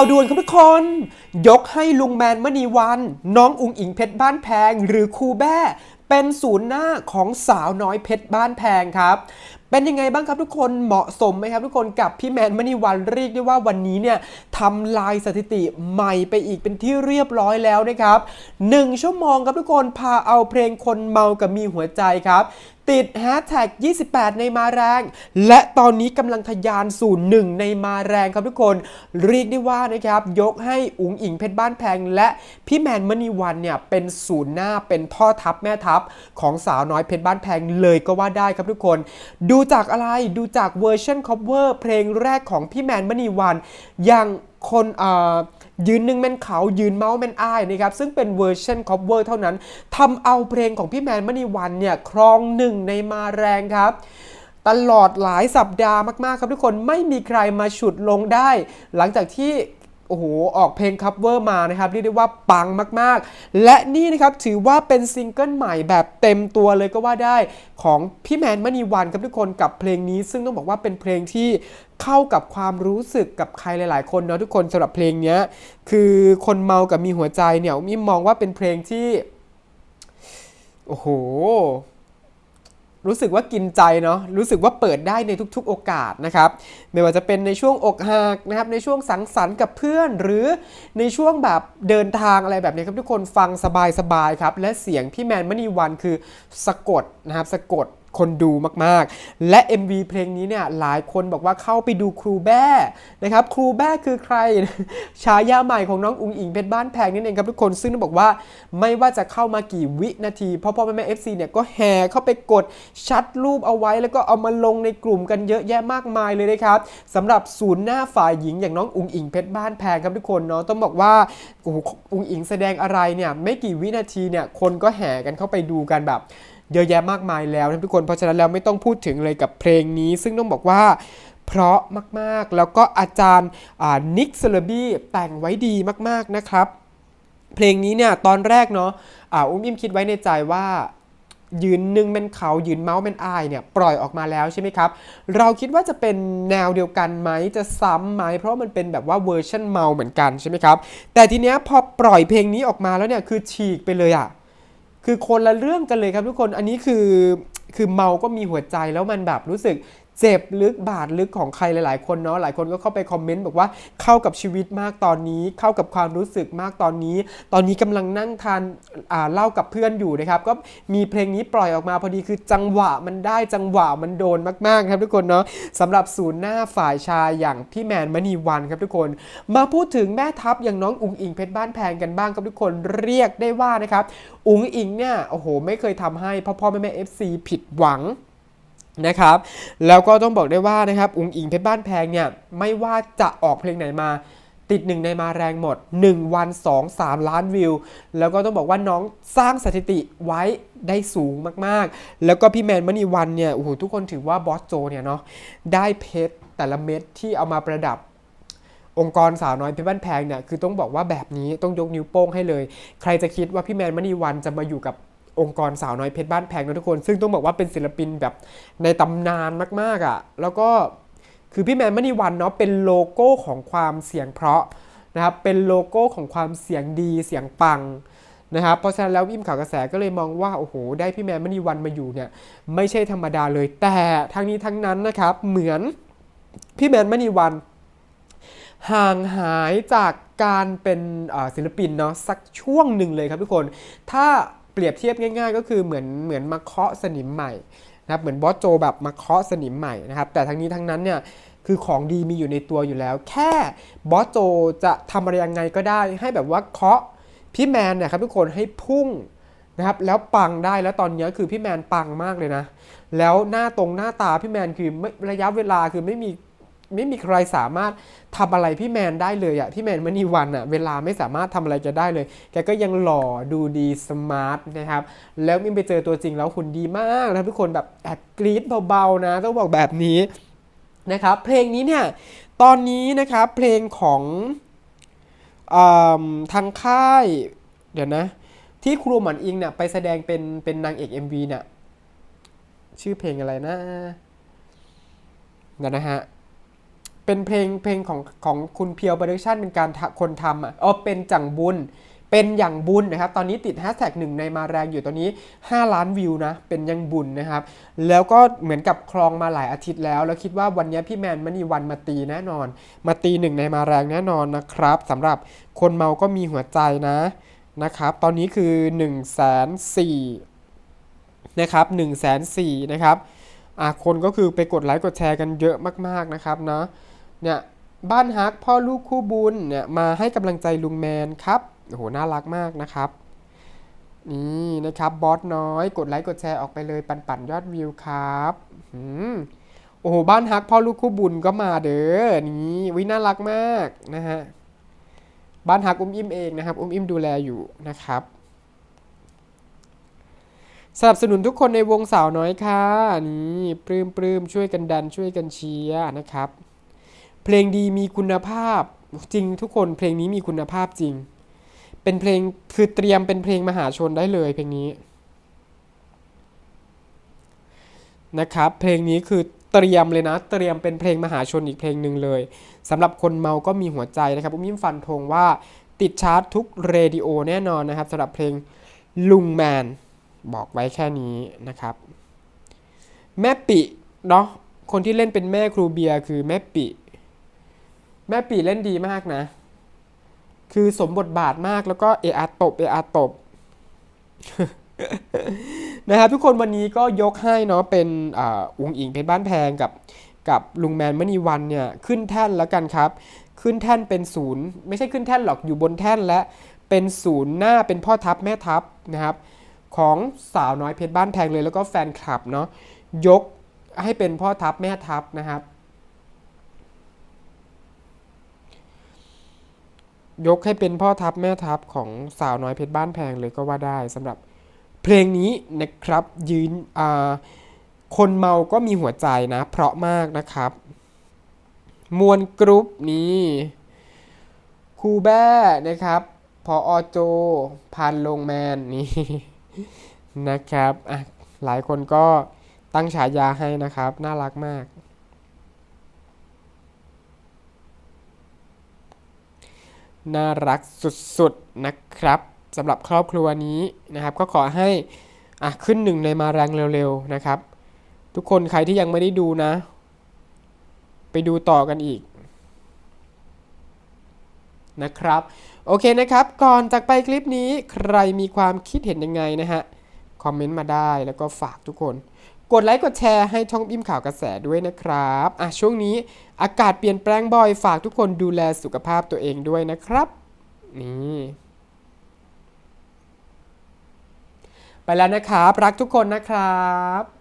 าวด่วนครับทุกคน ยกให้ลุงแมนมณีวัน น้องอุงอิงเพชรบ้านแพง หรือครูแบ้ เป็นศูนย์หน้าของสาวน้อยเพชรบ้านแพงครับ เป็นยังไงบ้างครับทุกคนเหมาะสมไหมครับทุกคนกับพี่แมนมณีวันเรียกได้ว่าวันนี้เนี่ยทำลายสถิติใหม่ไปอีกเป็นที่เรียบร้อยแล้วนะครับหนึ่งชั่วโมงครับทุกคนพาเอาเพลงคนเมากับมีหัวใจครับ ติดแฮชแท็ก28 ในมาแรง และตอนนี้กำลังทะยานสู่หนึ่งในมาแรงครับทุกคน เรียกได้ว่านะครับ ยกให้อุ๋งอิงเพชรบ้านแพง และพี่แมนมณีวันเนี่ย เป็นศูนย์หน้าเป็นพ่อทัพแม่ทัพ ของสาวน้อยเพชรบ้านแพงเลยก็ว่าได้ครับทุกคน ดูจากอะไรดูจากเวอร์ชันคอเวอร์เพลงแรกของพี่แมนมณีวันอย่างคนอ่า ยืนหนึ่งแม่นเขายืนเมาส์แม่นอ้ายนะครับซึ่งเป็นเวอร์ชันคอปเวอร์เท่านั้นทำเอาเพลงของพี่แมนมณีวันเนี่ยครองหนึ่งในมาแรงครับตลอดหลายสัปดาห์มาก ๆ ครับทุกคนไม่มีใครมาฉุดลงได้ หลังจากที่ โอ้โหออกเพลงคัฟเวอร์มานะครับเรียกได้ว่าปังมากๆ และนี่นะครับถือว่าเป็นซิงเกิลใหม่แบบเต็มตัวเลยก็ว่าได้ของพี่แมนมณีวันครับทุกคนกับเพลงนี้ ซึ่งต้องบอกว่าเป็นเพลงที่เข้ากับความรู้สึกกับใครหลาย ๆ คนเนาะทุกคนสำหรับเพลงนี้คือคนเมากับมีหัวใจเนี่ยมิมมองว่าเป็นเพลงที่โอ้โห รู้สึกว่ากินใจเนาะรู้สึกว่าเปิดได้ในทุกๆโอกาสนะครับไม่ว่าจะเป็นในช่วงอกหักนะครับในช่วงสังสรรค์กับเพื่อน หรือในช่วงแบบเดินทางอะไรแบบนี้ครับทุกคนฟังสบายๆครับและเสียงพี่แมนมณีวันคือสะกดนะครับสะกด คนดูมากๆ และ MV เพลงนี้เนี่ยหลายคนบอกว่าเข้าไปดูครูแบ้นะครับครูแบ้คือใครฉายาใหม่ของน้องอุงอิงเพชรบ้านแพงนั่นเองครับทุกคนซึ่งต้องบอกว่าไม่ว่าจะเข้ามากี่วินาทีพ่อพ่อแม่แม่เอฟซีเนี่ยก็แห่เข้าไปกดชัดรูปเอาไว้ แล้วก็เอามาลงในกลุ่มกันเยอะแยะมากมายเลยนะครับสำหรับศูนย์หน้าฝ่ายหญิงอย่างน้องอุงอิงเพชรบ้านแพงครับทุกคนเนาะต้องบอกว่าอ้โหอุงอิงแสดงอะไรเนี่ยไม่กี่วินาทีเนี่ยคนก็แห่กันเข้าไปดูกันแบบ เยอะแยะมากมายแล้วนะทุกคนเพราะฉะนั้นแล้วไม่ต้องพูดถึงเลยกับเพลงนี้ ซึ่งต้องบอกว่าเพราะมากๆ แล้วก็อาจารย์นิกเซเลบี้แต่งไว้ดีมากๆนะครับ เพลงนี้เนี่ยตอนแรกเนาะอาอุ้มอิมคิดไว้ในใจว่ายืนหนึ่งเป็นเขายืนเมาส์เป็นอายเนี่ยปล่อยออกมาแล้วใช่ไหมครับ เราคิดว่าจะเป็นแนวเดียวกันไหมจะซ้ำไหมเพราะมันเป็นแบบว่าเวอร์ชันเมาเหมือนกันใช่ไหมครับ แต่ทีเนี้ยพอปล่อยเพลงนี้ออกมาแล้วเนี่ยคือฉีกไปเลยอะ คือคนละเรื่องกันเลยครับทุกคนอันนี้คือคือเมาก็มีหัวใจแล้วมันแบบรู้สึก เจ็บลึกบาดลึกของใครหลาย ๆ คนเนาะหลายคนก็เข้าไปคอมเมนต์บอกว่าเข้ากับชีวิตมากตอนนี้ เข้ากับความรู้สึกมากตอนนี้ ตอนนี้กำลังนั่งทานอ่าเล้ากับเพื่อนอยู่นะครับก็มีเพลงนี้ปล่อยออกมาพอดีคือจังหวะมันได้จังหวะมันโดนมาก ๆ ครับทุกคนเนาะสำหรับศูนย์หน้าฝ่ายชายอย่างพี่แมนมณีวันครับทุกคน มาพูดถึงแม่ทัพอย่างน้องอุงอิงเพชรบ้านแพงกันบ้างครับทุกคนเรียกได้ว่านะครับอุงอิงเนี่ยโอ้โห ไม่เคยทำให้พ่อพ่อแม่แม่เอฟซีผิดหวัง นะครับ แล้วก็ต้องบอกได้ว่านะครับอุงอิงเพชรบ้านแพงเนี่ยไม่ว่าจะออกเพลงไหนมาติดหนึ่งในมาแรงหมด 1 วัน 2 3 ล้านวิว แล้วก็ต้องบอกว่าน้องสร้างสถิติไว้ได้สูงมากๆ แล้วก็พี่แมนมณีวันเนี่ยโอ้โหทุกคนถือว่าบอสโจเนี่ยเนาะได้เพชรแต่ละเม็ดที่เอามาประดับองค์กรสาวน้อยเพชรบ้านแพงเนี่ยคือต้องบอกว่าแบบนี้ต้องยกนิ้วโป้งให้เลย ใครจะคิดว่าพี่แมนมณีวันจะมาอยู่กับ องค์กรสาวน้อยเพชรบ้านแพงนะทุกคน ซึ่งต้องบอกว่าเป็นศิลปินแบบในตำนานมากๆอะ่ะ แล้วก็คือพี่แมนมณีวันเนาะเป็นโลโก้ของความเสียงเพราะนะครับ เป็นโลโก้ของความเสียงดีเสียงปังนะครับ เพราะฉะนั้นแล้วอิมข่าวกระแสก็เลยมองว่าโอ้โหได้พี่แมนมณีวันมาอยู่เนี่ยไม่ใช่ธรรมดาเลย แต่ทั้งนี้ทั้งนั้นนะครับเหมือนพี่แมนมณีวันห่างหายจากการเป็นศิลปินเนาะสักช่วงหนึ่งเลยครับทุกคน ถ้า เปรียบเทียบง่ายๆ ก็คือเหมือนเหมือนมาเคาะสนิมใหม่นะครับเหมือนบอสโจแบบมาเคาะสนิมใหม่นะครับแต่ทั้งนี้ทั้งนั้นเนี่ยคือของดีมีอยู่ในตัวอยู่แล้ว แค่บอสโจจะทำอะไรยังไงก็ได้ ให้แบบว่าเคาะพี่แมนเนี่ยครับทุกคนให้พุ่งนะครับแล้วปังได้แล้วตอนนี้คือพี่แมนปังมากเลยนะ แล้วหน้าตรงหน้าตาพี่แมนคือไม่ระยะเวลาคือไม่มี ไม่มีใครสามารถทำอะไรพี่แมนได้เลยอะพี่แมนมณีวันอะเวลาไม่สามารถทำอะไรแกได้เลย แกก็ยังหล่อดูดีสมาร์ทนะครับ แล้วมินไปเจอตัวจริงแล้วหุ่นดีมากนะทุกคนแบบแอบกรี๊ดเบาๆนะ ต้องบอกแบบนี้นะครับ เพลงนี้เนี่ยตอนนี้นะครับเพลงของอทางค่าย เดี๋ยวนะ ที่ครูหมันอิงเนี่ยไปแสดงเป็นเป็นนางเอก MV เนี่ยชื่อเพลงอะไรนะเดี๋ยวนะฮะ เป็นเพลงเพลงของของคุณเพียวโปรดักชันเป็นการคนทำอะอ๋อเป็นจังบุญ เป็นอย่างบุญนะครับ ตอนนี้ติดแฮชแท็กหนึ่งในมาแรงอยู่ตอนนี้ 5 ล้านวิวนะ เป็นยังบุญนะครับ แล้วก็เหมือนกับคลองมาหลายอาทิตย์แล้ว แล้วคิดว่าวันนี้พี่แมนมณีวันมาตีแน่นอน มาตีหนึ่งในมาแรงแน่นอนนะครับสำหรับคนเมาก็มีหัวใจนะนะครับ ตอนนี้คือ1นึ่งแสนสี่นะครับ1นึ่งแสนสี่นะครับอะคนก็คือไปกดไลค์กดแชร์กันเยอะมากๆนะครับเนาะ เนี่ยบ้านฮักพ่อลูกคู่บุญเนี่ยมาให้กำลังใจลุงแมนครับโอ้โหน่ารักมากนะครับนี่นะครับบอสน้อยกดไลค์กดแชร์ออกไปเลยปันปันๆยอดวิวครับอืมโอ้โหบ้านฮักพ่อลูกคู่บุญก็มาเด้อนี่วิน่ารักมากนะฮะบ้านฮักอุ้มอิ่มเองนะครับ อุ้มอิ่มดูแลอยู่นะครับสนับสนุนทุกคนในวงสาวน้อยค่ะนี่ปลื้มปลื้มช่วยกันดันช่วยกันเชียร์นะครับ เพลงดีมีคุณภาพจริงทุกคนเพลงนี้มีคุณภาพจริง เป็นเพลงคือเตรียมเป็นเพลงมหาชนได้เลยเพลงนี้นะครับเพลงนี้คือเตรียมเลยนะ เตรียมเป็นเพลงมหาชนอีกเพลงหนึ่งเลยสำหรับคนเมาก็มีหัวใจนะครับอุ้มยิ้มฟันธงว่าติดชาร์ตทุกเรดิโอแน่นอนนะครับสำหรับเพลงลุงแมนบอกไว้แค่นี้นะครับ แม่ปิเนาะคนที่เล่นเป็นแม่ครูเบียร์คือแม่ปิ แม่ปีเล่นดีมากนะ คือสมบทบาทมากแล้วก็เออาตบเออาตบนะครับทุกคนวันนี้ก็ยกให้เนาะเป็นออุงอิงเพชรบ้านแพงกับกับลุงแมนมณีวันเนี่ยขึ้นแท่นแล้วกันครับ ขึ้นแท่นเป็นศูนย์ไม่ใช่ขึ้นแท่นหรอกอยู่บนแท่นและเป็นศูนย์หน้าเป็นพ่อทัพแม่ทัพนะครับ ของสาวน้อยเพชรบ้านแพงเลยแล้วก็แฟนคลับเนาะยกให้เป็นพ่อทัพแม่ทัพนะครับ ยกให้เป็นพ่อทัพแม่ทัพของสาวน้อยเพชรบ้านแพงเลยก็ว่าได้สำหรับเพลงนี้นะครับยืนคนเมาก็มีหัวใจนะ เพราะมากนะครับ มวลกรุ๊ปนี้ครูแบ้นะครับพออโจพันลงแมนนี่นะครับหลายคนก็ตั้งฉายาให้นะครับ น่ารักมาก น่ารักสุดๆนะครับสำหรับครอบครัวนี้นะครับ ก็ขอให้อะขึ้นหนึ่งในมาแรงเร็วๆนะครับ ทุกคนใครที่ยังไม่ได้ดูนะ ไปดูต่อกันอีกนะครับ โอเคนะครับ ก่อนจากไปคลิปนี้ใครมีความคิดเห็นยังไงนะฮะ คอมเมนต์มาได้แล้วก็ฝากทุกคน กดไลค์กดแชร์ให้ช่องอิ่มข่าวกระแสด้วยนะครับอะช่วงนี้อากาศเปลี่ยนแปลงบ่อยฝากทุกคนดูแลสุขภาพตัวเองด้วยนะครับ นี่ไปแล้วนะครับ รักทุกคนนะครับ